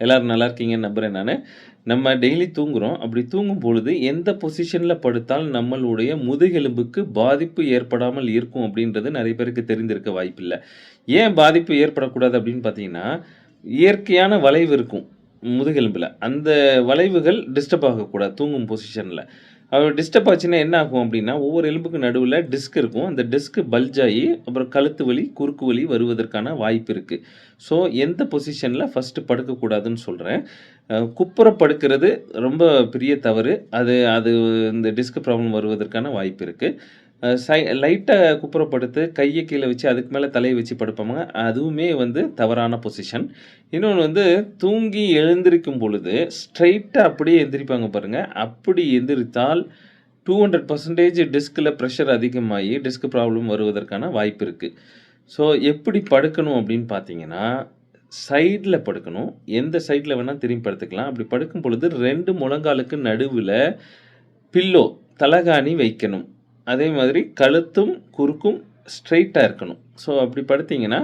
எல்லோரும் நல்லா இருக்கீங்கன்னு நம்புகிறேன் நான். நம்ம டெய்லி தூங்குகிறோம் அப்படி தூங்கும் பொழுது எந்த பொசிஷனில் படுத்தால் நம்மளுடைய முதுகெலும்புக்கு பாதிப்பு ஏற்படாமல் இருக்கும் அப்படின்றது நிறைய பேருக்கு தெரிந்திருக்க வாய்ப்பில்லை. ஏன் பாதிப்பு ஏற்படக்கூடாது அப்படின்னு பார்த்தீங்கன்னா, இயற்கையான வளைவு இருக்கும். முதுகெலும்பில். அந்த வளைவுகள் டிஸ்டர்ப் ஆகக்கூடாது தூங்கும் பொசிஷனில் அவர் டிஸ்டர்ப் ஆச்சுன்னா என்ன ஆகும் அப்படின்னா, ஒவ்வொரு எலும்புக்கு நடுவில் டிஸ்க் இருக்கும். அந்த டிஸ்க் பல்ஜ் ஆகி அப்புறம் கழுத்து வலி, குறுக்கு வலி வருவதற்கான வாய்ப்பு இருக்குது ஸோ எந்த பொசிஷனில் ஃபஸ்ட்டு படுக்கக்கூடாதுன்னு சொல்கிறேன் குப்புற படுக்கிறது ரொம்ப பெரிய தவறு. அது அது இந்த டிஸ்க் ப்ராப்ளம் வருவதற்கான வாய்ப்பு இருக்குது சை லைட்டை குப்புற படுத்து கீழே வச்சு அதுக்கு மேலே தலையை வச்சு படுப்பாங்க அதுவுமே வந்து தவறான பொசிஷன். இன்னொன்று வந்து தூங்கி எழுந்திரிக்கும் பொழுது ஸ்ட்ரைட்டாக அப்படியே எந்திரிப்பாங்க பாருங்கள் அப்படி எந்திரித்தால் 200% டிஸ்க்ல பிரஷர் அதிகமாகி டிஸ்க் ப்ராப்ளம் வருவதற்கான வாய்ப்பு இருக்குது ஸோ எப்படி படுக்கணும் அப்படின்னு பார்த்தீங்கன்னா, சைடில் படுக்கணும். எந்த சைடில் வேணால் திரும்பி படுத்துக்கலாம். அப்படி படுக்கும் பொழுது ரெண்டு முழங்காலுக்கு நடுவில் பில்லோ தலகாணி வைக்கணும். அதே மாதிரி கழுத்தும், குறுக்கும் ஸ்ட்ரெயிட்டாக இருக்கணும். ஸோ அப்படி படுத்திங்கன்னா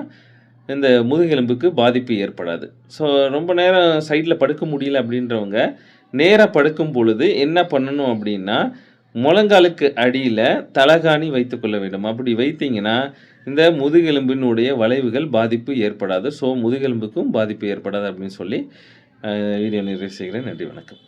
இந்த முதுகெலும்புக்கு பாதிப்பு ஏற்படாது. ஸோ ரொம்ப நேரம் சைடில் படுக்க முடியல அப்படின்றவங்க, நேராக படுக்கும் பொழுது என்ன பண்ணணும் அப்படின்னா, முழங்காலுக்கு அடியில் தலகாணி வைத்துக்கொள்ள வேண்டும். அப்படி வைத்தீங்கன்னா, இந்த முதுகெலும்பினுடைய வளைவுகள் பாதிப்பு ஏற்படாது. ஸோ முதுகெலும்புக்கும் பாதிப்பு ஏற்படாது அப்படின்னு சொல்லி, வீடியோ நிறைவு செய்கிறேன். நன்றி, வணக்கம்.